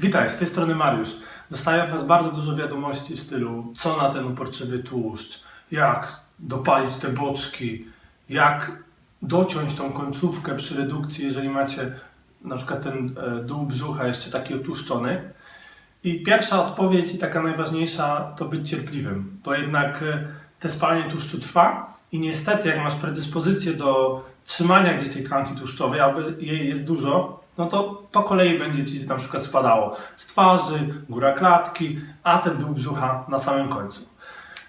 Witaj, z tej strony Mariusz. Dostaję od Was bardzo dużo wiadomości w stylu, co na ten uporczywy tłuszcz, jak dopalić te boczki, jak dociąć tą końcówkę przy redukcji, jeżeli macie na przykład ten e, dół brzucha jeszcze taki otłuszczony. I pierwsza odpowiedź i taka najważniejsza to być cierpliwym, bo jednak e, te spalanie tłuszczu trwa i niestety jak masz predyspozycję do trzymania gdzieś tej tkanki tłuszczowej, albo jej jest dużo, no to po kolei będzie Ci na przykład spadało z twarzy, góra klatki, a ten dół brzucha na samym końcu.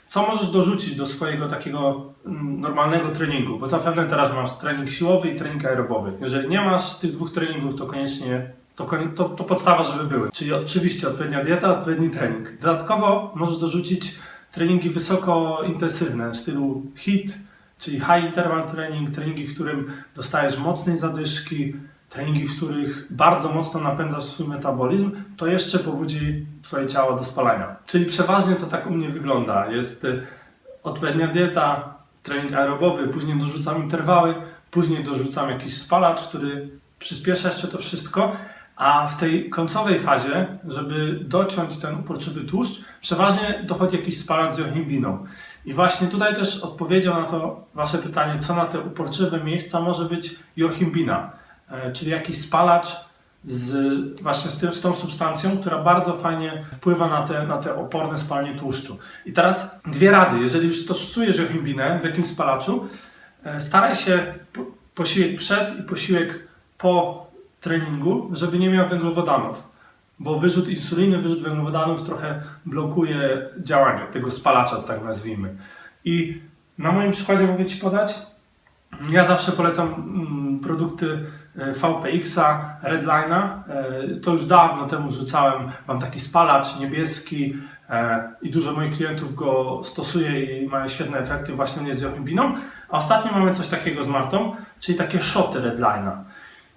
Co możesz dorzucić do swojego takiego mm, normalnego treningu? Bo zapewne teraz masz trening siłowy i trening aerobowy. Jeżeli nie masz tych dwóch treningów, to koniecznie to, to, to podstawa, żeby były. Czyli oczywiście odpowiednia dieta, odpowiedni trening. Dodatkowo możesz dorzucić treningi wysokointensywne w stylu HIIT, czyli High Interval Training, treningi, w którym dostajesz mocnej zadyszki, treningi, w których bardzo mocno napędzasz swój metabolizm, to jeszcze pobudzi Twoje ciało do spalania. Czyli przeważnie to tak u mnie wygląda. Jest y, odpowiednia dieta, trening aerobowy, później dorzucam interwały, później dorzucam jakiś spalacz, który przyspiesza jeszcze to wszystko, a w tej końcowej fazie, żeby dociąć ten uporczywy tłuszcz, przeważnie dochodzi jakiś spalacz z jochimbiną. I właśnie tutaj też odpowiedzią na to Wasze pytanie, co na te uporczywe miejsca może być jochimbina, e, czyli jakiś spalacz z, właśnie z, tym, z tą substancją, która bardzo fajnie wpływa na te, na te oporne spalanie tłuszczu. I teraz dwie rady. Jeżeli już stosujesz jochimbinę w jakimś spalaczu, e, staraj się po- posiłek przed i posiłek po treningu, żeby nie miał węglowodanów. Bo wyrzut insuliny, wyrzut węglowodanów trochę blokuje działanie tego spalacza, tak nazwijmy. I na moim przykładzie mogę Ci podać, ja zawsze polecam mm, produkty e, VPX-a, Redline'a. E, To już dawno temu rzucałem. Mam taki spalacz niebieski e, i dużo moich klientów go stosuje i mają świetne efekty właśnie nie z jochimbiną. A ostatnio mamy coś takiego z Martą, czyli takie shoty Redline'a.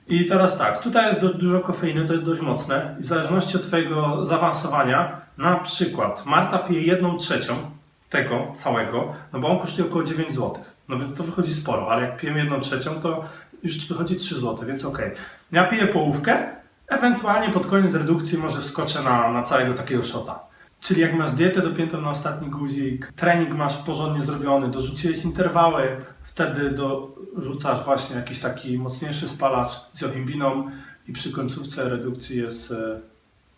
I teraz tak, tutaj jest dość dużo kofeiny, to jest dość mocne i w zależności od Twojego zaawansowania, na przykład Marta pije jedną trzecią tego całego, no bo on kosztuje około 9 zł. No więc to wychodzi sporo, ale jak pijemy jedną trzecią, to już wychodzi 3 zł, więc okej. Ja piję połówkę, ewentualnie pod koniec redukcji może wskoczę na, na całego takiego shota. Czyli jak masz dietę dopiętą na ostatni guzik, trening masz porządnie zrobiony, dorzuciłeś interwały, wtedy dorzucasz właśnie jakiś taki mocniejszy spalacz z jochimbiną i przy końcówce redukcji jest e,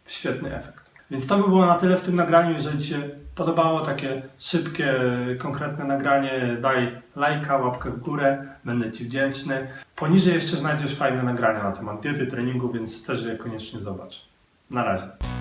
świetny efekt. Więc to by było na tyle w tym nagraniu. Jeżeli Ci się podobało takie szybkie, konkretne nagranie, daj lajka, łapkę w górę, będę Ci wdzięczny. Poniżej jeszcze znajdziesz fajne nagrania na temat diety, treningu, więc też je koniecznie zobacz. Na razie.